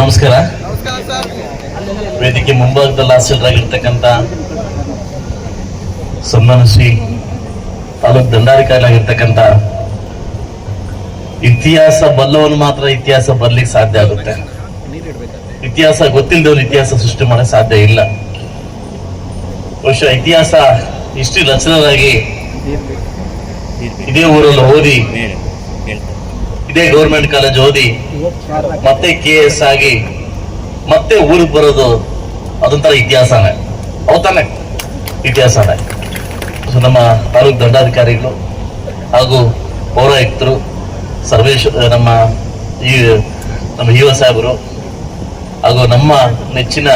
ನಮಸ್ಕಾರ. ವೇದಿಕೆ ಮುಂಭಾಗದಲ್ಲಿ ಹಾಸೀಲ್ರಾಗಿರ್ತಕ್ಕಂಥ ಸನ್ಮಾನ ಶ್ರೀ ತಾಲೂಕ್ ದಂಡಾಧಿಕಾರಿಯಾಗಿರ್ತಕ್ಕಂಥ ಇತಿಹಾಸ ಬಲ್ಲವನು ಮಾತ್ರ ಇತಿಹಾಸ ಬರ್ಲಿಕ್ಕೆ ಸಾಧ್ಯ ಆಗುತ್ತೆ. ಇತಿಹಾಸ ಗೊತ್ತಿಲ್ಲದವನು ಇತಿಹಾಸ ಸೃಷ್ಟಿ ಮಾಡಕ್ ಸಾಧ್ಯ ಇಲ್ಲ. ಬಹುಶಃ ಇತಿಹಾಸ ಇಷ್ಟು ರಚನೆಯಾಗಿ ಇದೇ ಊರಲ್ಲಿ ಓದಿ ಇದೇ ಗೌರ್ಮೆಂಟ್ ಕಾಲೇಜ್ ಓದಿ ಮತ್ತೆ ಕೆ ಎಸ್ ಆಗಿ ಮತ್ತೆ ಊರಿಗೆ ಬರೋದು ಅದೊಂಥರ ಇತಿಹಾಸನೇ. ಅವತ್ತಾನೆ ಇತಿಹಾಸನೇ. ಸೊ, ನಮ್ಮ ತಾಲೂಕು ದಂಡಾಧಿಕಾರಿಗಳು ಹಾಗೂ ಪೌರಾಯುಕ್ತರು, ಸರ್ವೇಶ್, ನಮ್ಮ ಈ, ನಮ್ಮ ಯುವ ಸಾಹೇಬರು ಹಾಗೂ ನಮ್ಮ ನೆಚ್ಚಿನ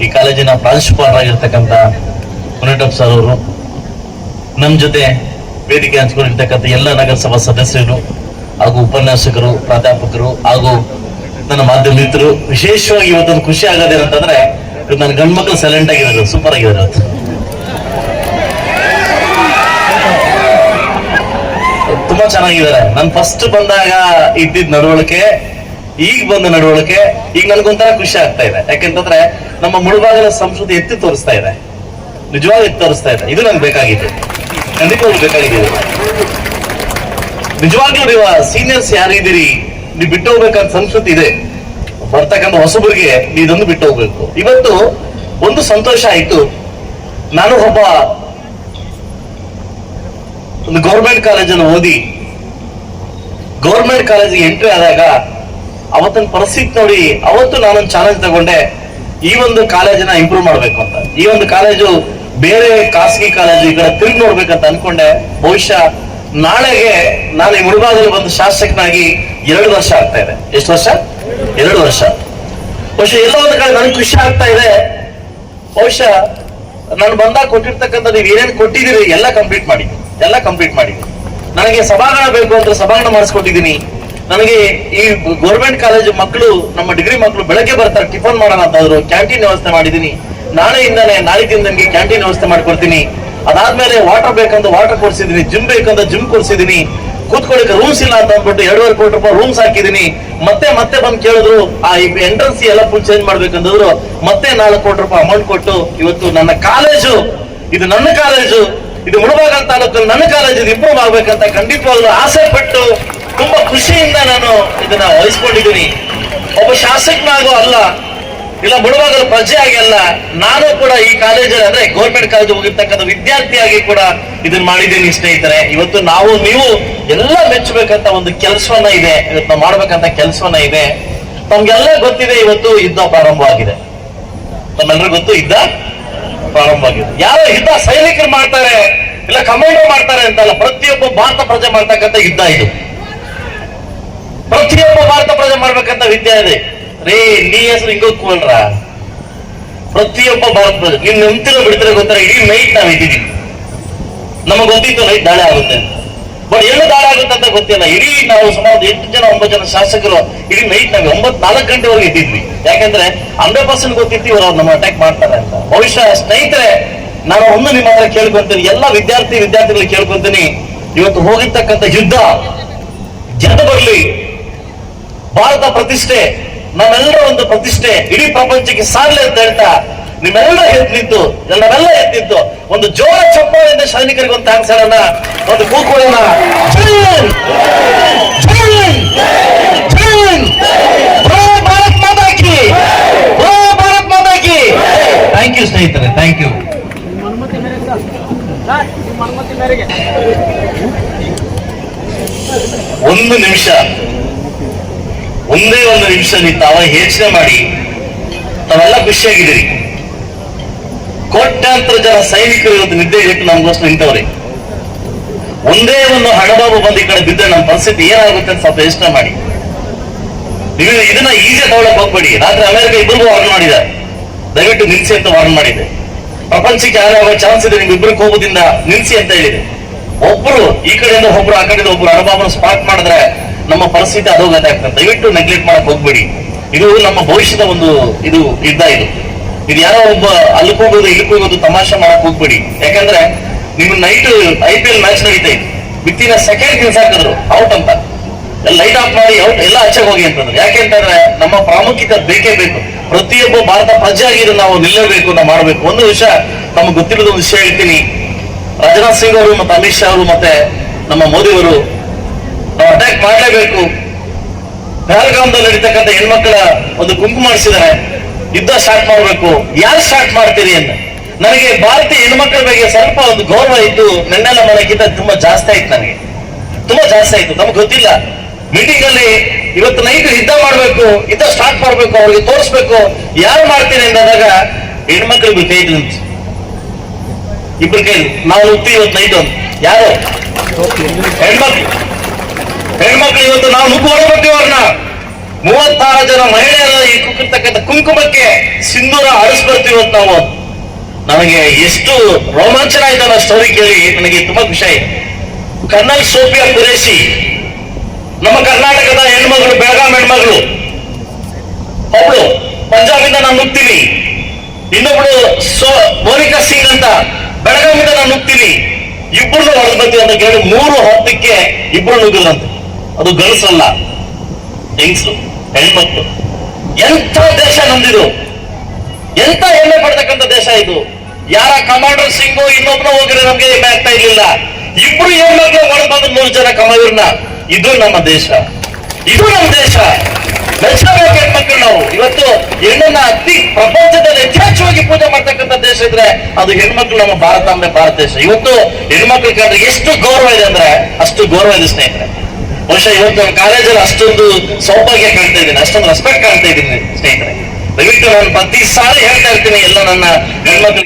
ಈ ಕಾಲೇಜಿನ ಪ್ರಾಂಶುಪಾಲರಾಗಿರ್ತಕ್ಕಂಥ ಮುನಿಟಪ್ ಸರ್ ಅವರು, ನಮ್ಮ ಜೊತೆ ವೇದಿಕೆ ಹಂಚಿಕೊಂಡಿರ್ತಕ್ಕಂಥ ಎಲ್ಲ ನಗರಸಭಾ ಸದಸ್ಯರು ಹಾಗೂ ಉಪನ್ಯಾಸಕರು, ಪ್ರಾಧ್ಯಾಪಕರು ಹಾಗೂ ನನ್ನ ಮಾಧ್ಯಮ ಮಿತ್ರರು ವಿಶೇಷವಾಗಿ ಇವತ್ತೊಂದು ಖುಷಿ ಆಗೋದೇನಂತಂದ್ರೆ ಇವತ್ತು ನನ್ನ ಗಂಡು ಮಕ್ಕಳು ಸೈಲೆಂಟ್ ಆಗಿದ್ದಾರೆ ಸೂಪರ್ ಆಗಿದ್ದಾರೆ ಅದು ತುಂಬಾ ಚೆನ್ನಾಗಿದ್ದಾರೆ. ನಾನು ಫಸ್ಟ್ ಬಂದಾಗ ಇದ್ದಿದ್ ನಡವಳಿಕೆ, ಈಗ ಬಂದ ನಡವಳಿಕೆ, ಈಗ ನನ್ಗೊಂಥರ ಖುಷಿ ಆಗ್ತಾ ಇದೆ. ಯಾಕೆಂತಂದ್ರೆ ನಮ್ಮ ಮುಳುಭಾಗದ ಸಂಸ್ಕೃತಿ ಎತ್ತಿ ತೋರಿಸ್ತಾ ಇದೆ. ನಿಜವಾಗಿ ಎತ್ತಿ ತೋರಿಸ್ತಾ ಇದೆ. ಇದು ನನ್ಗೆ ಬೇಕಾಗಿದೆ ಖಂಡಿತವಾಗಿ ಬೇಕಾಗಿದೆ. ನಿಜವಾಗ್ಲೂ ನೀವು ಸೀನಿಯರ್ಸ್ ಯಾರಿದ್ದೀರಿ? ನೀವು ಬಿಟ್ಟು ಹೋಗ್ಬೇಕಂತ ಸಂಸ್ಕೃತಿ ಇದೆ. ಬರ್ತಕ್ಕಂಥ ಹೊಸಬರಿಗೆ ನೀವು ಇದೊಂದು ಬಿಟ್ಟು ಹೋಗ್ಬೇಕು. ಇವತ್ತು ಒಂದು ಸಂತೋಷ ಆಯ್ತು. ನಾನು ಒಬ್ಬ ಒಂದು ಗೌರ್ಮೆಂಟ್ ಕಾಲೇಜನ್ನು ಓದಿ ಗೌರ್ಮೆಂಟ್ ಕಾಲೇಜಿಗೆ ಎಂಟ್ರಿ ಆದಾಗ ಅವತ್ತಿನ ಪರಿಸ್ಥಿತಿ ನೋಡಿ, ಅವತ್ತು ನಾನೊಂದು ಚಾಲೆಂಜ್ ತಗೊಂಡೆ. ಈ ಒಂದು ಕಾಲೇಜನ್ನ ಇಂಪ್ರೂವ್ ಮಾಡ್ಬೇಕು ಅಂತ. ಈ ಒಂದು ಕಾಲೇಜು ಬೇರೆ ಖಾಸಗಿ ಕಾಲೇಜು ಈ ಕಡೆ ತಿರುಗಿ ನೋಡ್ಬೇಕಂತ ಅನ್ಕೊಂಡೆ. ಬಹುಶಃ ನಾಳೆಗೆ ನಾನು ಈ ಮುಳುಬಾಗಲು ಬಂದು ಶಾಸಕನಾಗಿ ಎರಡು ವರ್ಷ ಆಗ್ತಾ ಇದೆ. ಎಷ್ಟು ವರ್ಷ? ಎರಡು ವರ್ಷ. ಬಹುಶಃ ಎಲ್ಲ ಒಂದು ಕಡೆ ನನಗೆ ಖುಷಿ ಆಗ್ತಾ ಇದೆ. ಬಹುಶಃ ನಾನು ಬಂದಾಗ ಕೊಟ್ಟಿರ್ತಕ್ಕಂಥ ನೀವು ಏನೇನು ಕೊಟ್ಟಿದ್ದೀರಿ ಎಲ್ಲ ಕಂಪ್ಲೀಟ್ ಮಾಡಿ. ಎಲ್ಲ ಕಂಪ್ಲೀಟ್ ಮಾಡಿ. ನನಗೆ ಸಭಾಂಗಣ ಬೇಕು ಅಂತ ಸಭಾಂಗಣ ಮಾಡಿಸ್ಕೊಟ್ಟಿದ್ದೀನಿ. ನನಗೆ ಈ ಗೌರ್ಮೆಂಟ್ ಕಾಲೇಜ್ ಮಕ್ಕಳು ನಮ್ಮ ಡಿಗ್ರಿ ಮಕ್ಕಳು ಬೆಳಗ್ಗೆ ಬರ್ತಾರೆ, ಟಿಫನ್ ಮಾಡೋಣ ಅಂತಂದ್ರು, ಕ್ಯಾಂಟೀನ್ ವ್ಯವಸ್ಥೆ ಮಾಡಿದ್ದೀನಿ. ನಾಳೆಯಿಂದಾನೆ ನಾಳೆದಿಂದ ನನಗೆ ಕ್ಯಾಂಟೀನ್ ವ್ಯವಸ್ಥೆ ಮಾಡ್ಕೊಡ್ತೀನಿ. ಅದಾದ್ಮೇಲೆ ವಾಟರ್ ಬೇಕಂತ ವಾಟರ್ ಕೊಡ್ಸಿದೀನಿ ಜಿಮ್ ಬೇಕಂತ ಜಿಮ್ ಕೊಡ್ಸಿದೀನಿ. ಕೂತ್ಕೊಳ್ಳಿಕ್ಕೆ ರೂಮ್ಸ್ ಇಲ್ಲ ಅಂತ ಅಂದ್ಬಿಟ್ಟು ಎರಡೂವರೆ ಕೋಟಿ ರೂಪಾಯಿ ರೂಮ್ಸ್ ಹಾಕಿದೀನಿ. ಮತ್ತೆ ಮತ್ತೆ ಬಂದು ಕೇಳಿದ್ರು, ಆ ಎಂಟ್ರೆನ್ಸ್ ಎಲ್ಲ ಫುಲ್ ಚೇಂಜ್ ಮಾಡ್ಬೇಕಂದ್ರು ಮತ್ತೆ ನಾಲ್ಕು ಕೋಟಿ ರೂಪಾಯಿ ಅಮೌಂಟ್ ಕೊಟ್ಟು ಇವತ್ತು ನನ್ನ ಕಾಲೇಜು ಇದು ನನ್ನ ಕಾಲೇಜು ಇದು ಮುಳುಬಾಗ ತಾಲೂಕಲ್ಲಿ ನನ್ನ ಕಾಲೇಜ್ ಇದು ಇಂಪ್ರೂವ್ ಆಗ್ಬೇಕಂತ ಖಂಡಿತವಾಗ್ಲೂ ಆಸೆ ಪಟ್ಟು, ತುಂಬಾ ಖುಷಿಯಿಂದ ನಾನು ಇದನ್ನ ವಹಿಸ್ಕೊಂಡಿದ್ದೀನಿ. ಒಬ್ಬ ಶಾಸಕನಾಗೂ ಇಲ್ಲ, ಮುಳುವಾಗಲು ಪ್ರಜೆಯಾಗಿ ಅಲ್ಲ ನಾನು ಕೂಡ ಈ ಕಾಲೇಜಲ್ಲಿ ಅಂದ್ರೆ ಗೌರ್ಮೆಂಟ್ ಕಾಲೇಜ್ ಹೋಗಿರ್ತಕ್ಕಂಥ ವಿದ್ಯಾರ್ಥಿಯಾಗಿ ಕೂಡ ಇದನ್ನ ಮಾಡಿದ್ದೀನಿ ಸ್ನೇಹಿತರೆ. ಇವತ್ತು ನಾವು, ನೀವು ಎಲ್ಲ ಮೆಚ್ಚಬೇಕಂತ ಒಂದು ಕೆಲಸವನ್ನ ಇದೆ. ಇವತ್ತು ಮಾಡ್ಬೇಕಂತ ಕೆಲಸವನ್ನ ಇದೆ. ತಮ್ಗೆಲ್ಲ ಗೊತ್ತಿದೆ ಇವತ್ತು ಯುದ್ಧ ಪ್ರಾರಂಭವಾಗಿದೆ. ತಮ್ಮೆಲ್ಲರಿಗೂ ಗೊತ್ತು, ಯುದ್ಧ ಪ್ರಾರಂಭವಾಗಿದೆ. ಯಾರೋ ಯುದ್ಧ ಸೈನಿಕರು ಮಾಡ್ತಾರೆ, ಇಲ್ಲ ಕಮಾಂಡೋ ಮಾಡ್ತಾರೆ ಅಂತಲ್ಲ, ಪ್ರತಿಯೊಬ್ಬ ಭಾರತ ಪ್ರಜೆ ಮಾಡ್ತಕ್ಕಂಥ ಯುದ್ಧ ಇದು. ಪ್ರತಿಯೊಬ್ಬ ಭಾರತ ಪ್ರಜೆ ಮಾಡ್ಬೇಕಂತ ವಿದ್ಯೆ ಇದೆ. ರೇ, ನೀ ಹೆಸರು ಹಿಂಗ ಕೂಲ್ರ ಪ್ರತಿಯೊಬ್ಬ ಭಾರತ ನಿಮ್ ನಂಬ್ತಿರೋ ಬಿಡ್ತಾರೆ ಗೊತ್ತಾರೆ ಇಡೀ ನೈಟ್ ನಾವ್ ಇದ್ದೀವಿ. ನಮಗ್ ಗೊತ್ತಿತ್ತು ನೈಟ್ ದಾಳಿ ಆಗುತ್ತೆ. ಬಟ್ ಏನು ದಾಳಿ ಆಗುತ್ತೆ ಅಂತ ಗೊತ್ತಿಲ್ಲ. ಇಡೀ ನಾವು ಸುಮಾರು ಎಂಟು ಜನ, ಒಂಬತ್ತು ಜನ ಶಾಸಕರು ಇಡೀ ನೈಟ್ ನಾವು ಒಂಬತ್ ನಾಲ್ಕು ಗಂಟೆವರೆಗೆ ಇದ್ದಿದ್ವಿ. ಯಾಕಂದ್ರೆ ಹಂಡ್ರೆಡ್ ಪರ್ಸೆಂಟ್ ಗೊತ್ತಿತ್ತು ಇವರು ನಮ್ಮ ಅಟ್ಯಾಕ್ ಮಾಡ್ತಾರೆ ಅಂತ. ಬಹುಶಃ ಸ್ನೇಹಿತರೆ, ನಾನು ಒಂದು ನಿಮ್ಮ ಹತ್ರ ಕೇಳ್ಕೊಂತೀನಿ. ಎಲ್ಲ ವಿದ್ಯಾರ್ಥಿ ವಿದ್ಯಾರ್ಥಿಗಳು ಕೇಳ್ಕೊಂತೀನಿ. ಇವತ್ತು ಹೋಗಿರ್ತಕ್ಕಂಥ ಯುದ್ಧ ಜನ ಬರ್ಲಿ. ಭಾರತ ಪ್ರತಿಷ್ಠೆ. ನಮ್ಮೆಲ್ಲರ ಒಂದು ಪ್ರತಿಷ್ಠೆ ಇಡೀ ಪ್ರಪಂಚಕ್ಕೆ ಸಾರ್ಲಿ ಅಂತ ಹೇಳ್ತಾ ನಿಮ್ಮೆಲ್ಲ ಎದ್ದು ನಿಂತು ನಾವೆಲ್ಲ ಎದ್ದು ನಿಂತು ಒಂದು ಜೋರ ಚಪ್ಪಾಳೆಯಿಂದ ಸೈನಿಕರಿಗೆ ಒಂದು ಥ್ಯಾಂಕ್ಸ್ ಹೇಳೋಣ. ಒಂದು! ಜೈ ಭಾರತ್ ಮಾತಾ ಕಿ! ಜೈ ಭಾರತ್ ಮಾತಾ ಕಿ! ಥ್ಯಾಂಕ್ ಯು ಸ್ನೇಹಿತರೆ ಥ್ಯಾಂಕ್ ಯು ಒಂದು ನಿಮಿಷ. ಒಂದೇ ಒಂದು ನಿಮಿಷದಲ್ಲಿ ತಾವ ಯೋಚನೆ ಮಾಡಿ. ತಾವೆಲ್ಲ ಖುಷಿಯಾಗಿದ್ದೀರಿ ಕೋಟ್ಯಾಂತರ ಜನ ಸೈನಿಕರು ಇವತ್ತು ನಿದ್ದೆ ಇಟ್ಟು ನಮಗೋಸ್ಕರ ನಿಂತವ್ರಿ. ಒಂದೇ ಒಂದು ಹಣಬಾಬು ಬಂದು ಈ ಕಡೆ ಬಿದ್ದರೆ ನಮ್ಮ ಪರಿಸ್ಥಿತಿ ಏನಾಗುತ್ತೆ ಅಂತ ಸ್ವಲ್ಪ ಯೋಚನೆ ಮಾಡಿ. ನೀವು ಇದನ್ನ ಈಜಿ ತಗೊಳಕ್ ಹೋಗ್ಬೇಡಿ ರಾತ್ರಿ ಅಮೆರಿಕ ಇಬ್ಬರಿಗೂ ವಾರ್ನ್ ಮಾಡಿದೆ. ದಯವಿಟ್ಟು ನಿಲ್ಸಿ ಅಂತ ವಾರ್ನ್ ಮಾಡಿದೆ. ಪ್ರಪಂಚಕ್ಕೆ ಯಾರು ಆಗೋ ಚಾನ್ಸ್ ಇದೆ. ನಿಮ್ಗೆ ಇಬ್ಬರು ಕೋಪದಿಂದ ನಿಲ್ಸಿ ಅಂತ ಹೇಳಿದೆ. ಒಬ್ರು ಈ ಕಡೆಯಿಂದ ಒಬ್ರು ಆ ಕಡೆಯಿಂದ ಒಬ್ರು ಹಣಬಾಬನ ಸ್ಪಾಟ್ ಮಾಡಿದ್ರೆ ನಮ್ಮ ಪರಿಸ್ಥಿತಿ ಅಧೋಗತಿ ಆಗ್ತದೆ ದಯವಿಟ್ಟು ನೆಗ್ಲೆಕ್ಟ್ ಮಾಡಕ್ ಹೋಗ್ಬೇಡಿ. ಇದು ನಮ್ಮ ಭವಿಷ್ಯದ ಒಂದು ಇದು ಇದ್ದ ಇದು. ಇದು ಯಾರೋ ಒಬ್ಬ ಅಲ್ಲಿ ಹೋಗೋದು ಇಲ್ಲಿ ಹೋಗೋದು ತಮಾಷೆ ಮಾಡಕ್ ಹೋಗ್ಬೇಡಿ. ಯಾಕಂದ್ರೆ ನಿಮ್ night I P L match ನಡೀತಾ ಇತ್ತು ವಿತ್ ಇನ್ ಸೆಕೆಂಡ್ ಗೆಲ್ಸ್ ಹಾಕಿದ್ರು ಔಟ್ ಅಂತ ಲೈಟ್ ಆಫ್ ಮಾಡಿ ಔಟ್ ಎಲ್ಲ ಆಚೆ ಹೋಗಿ ಅಂತಂದ್ರೆ. ಯಾಕೆಂತಂದ್ರೆ ನಮ್ಮ ಪ್ರಾಮುಖ್ಯತೆ ಬೇಕೇ ಬೇಕು. ಪ್ರತಿಯೊಬ್ಬ ಭಾರತ ಪ್ರಜೆ ಆಗಿದ್ದು ನಾವು ನಿಲ್ಲಬೇಕು ನಾವು ಮಾಡಬೇಕು. ಒಂದು ವಿಷಯ ನಮ್ಗೆ ಗೊತ್ತಿರೋದು ಒಂದು ವಿಷಯ ಹೇಳ್ತೀನಿ. ರಾಜನಾಥ್ ಸಿಂಗ್ ಅವರು ಮತ್ತೆ ಅಮಿತ್ ಶಾ ಅವರು ಮತ್ತೆ ನಮ್ಮ ಮೋದಿ ಅವರು ಅಟ್ಯಾಕ್ ಮಾಡಲೇಬೇಕು. ಪಹಲ್ಗಾಮದಲ್ಲಿ ನಡೀತಕ್ಕಂಥ ಹೆಣ್ಮಕ್ಳ ಒಂದು ಗುಂಪು ಮಾಡಿಸಿದ್ದಾರೆ ಯುದ್ಧ ಸ್ಟಾರ್ಟ್ ಮಾಡಬೇಕು. ಯಾರು ಸ್ಟಾರ್ಟ್ ಮಾಡ್ತೀರಿ ಅಂತ. ನನಗೆ ಭಾರತೀಯ ಹೆಣ್ಮಕ್ಳ ಬಗ್ಗೆ ಸ್ವಲ್ಪ ಒಂದು ಗೌರವ ಇದ್ದು ನನ್ನೆಲ್ಲ ಮನೆಗಿಂತ ತುಂಬಾ ಜಾಸ್ತಿ ಆಯ್ತು ನನಗೆ. ತುಂಬಾ ಜಾಸ್ತಿ ಆಯ್ತು. ನಮ್ಗೆ ಗೊತ್ತಿಲ್ಲ. ಮೀಟಿಂಗ್ ಅಲ್ಲಿ ಇವತ್ತು ನೈಟ್ ಯುದ್ಧ ಮಾಡ್ಬೇಕು, ಯುದ್ಧ ಸ್ಟಾರ್ಟ್ ಮಾಡ್ಬೇಕು, ಅವ್ರಿಗೆ ತೋರಿಸ್ಬೇಕು. ಯಾರು ಮಾಡ್ತೀನಿ ಅಂದಾಗ ಹೆಣ್ಮಕ್ಳಿಗೆ ಕೈ ನಿಂತು ಇಬ್ರು ಕೈ ನಾವು ಇವತ್ತು ನೈಟ್ ಒಂದು. ಯಾರು? ಹೆಣ್ಮಕ್ಳು. ಹೆಣ್ಮಕ್ಳು ಇವತ್ತು ನಾವು ಹೊರಬಿಟ್ಟಿವಿ ಅವ್ರನ್ನ. ಮೂವತ್ತಾರು ಜನ ಮಹಿಳೆಯರ ಈ ಕುಕ್ಕಿರ್ತಕ್ಕಂಥ ಕುಂಕುಮಕ್ಕೆ ಸಿಂಧೂರ ಅಳಿಸ್ಬರ್ತೀವಿ ಇವತ್ತು ನಾವು. ನನಗೆ ಎಷ್ಟು ರೋಮಾಂಚನ ಆಯ್ತು ಸ್ಟೋರಿ ಕೇಳಿ, ನನಗೆ ತುಂಬಾ ಖುಷಿ ಆಯ್ತು. ಕರ್ನಲ್ ಸೋಫಿಯಾ ಕುರೇಶಿ ನಮ್ಮ ಕರ್ನಾಟಕದ ಹೆಣ್ಮಗಳು, ಬೆಳಗಾಂ ಹೆಣ್ಮಗಳು. ಒಬ್ಳು ಪಂಜಾಬಿಂದ ನಾನು ನುಗ್ತೀನಿ. ಇನ್ನೊಬ್ಳು ಸೋ ಮೋನಿಕಾ ಸಿಂಗ್ ಅಂತ ಬೆಳಗಾವಿಂದ ನಾನು ನುಗ್ತೀನಿ. ಇಬ್ಬರು ಹೊಡೆದು ಬರ್ತೀವಿ ಅಂತ ಕೇಳಿ ಮೂರು ಹತ್ತಕ್ಕೆ ಇಬ್ರು ನುಗ್ಗದಂತೆ ಅದು ಗಳಿಸಲ್ಲ ಹೆಂಗ್ಸು ಹೆಣ್ಮಕ್ಳು. ಎಂಥ ದೇಶ ನಂದಿದ್ರು ಎಂತ ಹೆಮ್ಮೆ ಪಡ್ತಕ್ಕಂಥ ದೇಶ ಇದು? ಯಾರ ಕಮಾಂಡರ್ ಸಿಂಗು ಇನ್ನೊಬ್ರು ಹೋಗಿದ್ರೆ ನಮ್ಗೆ ಹೆಮ್ಮೆ ಆಗ್ತಾ ಇರ್ಲಿಲ್ಲ. ಇಬ್ರು ಹೆಣ್ಮಕ್ಳು ಬಂದ ಮೂರು ಜನ ಕಮಾವಿರ್ನ ಇದು ನಮ್ಮ ದೇಶ. ಇದು ನಮ್ಮ ದೇಶ. ಮೆಚ್ಚಬೇಕು ಹೆಣ್ಮಕ್ಳು ನಾವು. ಇವತ್ತು ಹೆಣ್ಣನ್ನ ಅತಿ ಪ್ರಪಂಚದಲ್ಲಿ ಯಥೇಚ್ಛವಾಗಿ ಪೂಜೆ ಮಾಡ್ತಕ್ಕಂಥ ದೇಶ ಇದ್ರೆ ಅದು ಹೆಣ್ಮಕ್ಳು ನಮ್ಮ ಭಾರತ ಅಂದ್ರೆ ಭಾರತ ದೇಶ. ಇವತ್ತು ಹೆಣ್ಮಕ್ಳು ಕಂಡ್ರೆ ಎಷ್ಟು ಗೌರವ ಇದೆ ಅಂದ್ರೆ ಅಷ್ಟು ಗೌರವ ಇದೆ ಸ್ನೇಹಿತರೆ. ಬಹುಶಃ ಇವತ್ತು ನನ್ನ ಕಾಲೇಜಲ್ಲಿ ಅಷ್ಟೊಂದು ಸೌಭಾಗ್ಯ ಕಾಣ್ತಾ ಇದ್ದೀನಿ, ಅಷ್ಟೊಂದು ರೆಸ್ಪೆಕ್ಟ್ ಕಾಣ್ತಾ ಇದ್ದೀನಿ ಸ್ನೇಹಿತರೆ. ದಯವಿಟ್ಟು ನಾನು ಪ್ರತಿ ಸಾರಿ ಹೇಳ್ತಾ ಇರ್ತೀನಿ, ಎಲ್ಲ ನನ್ನ ಹೆಣ್ಮಕ್ಳು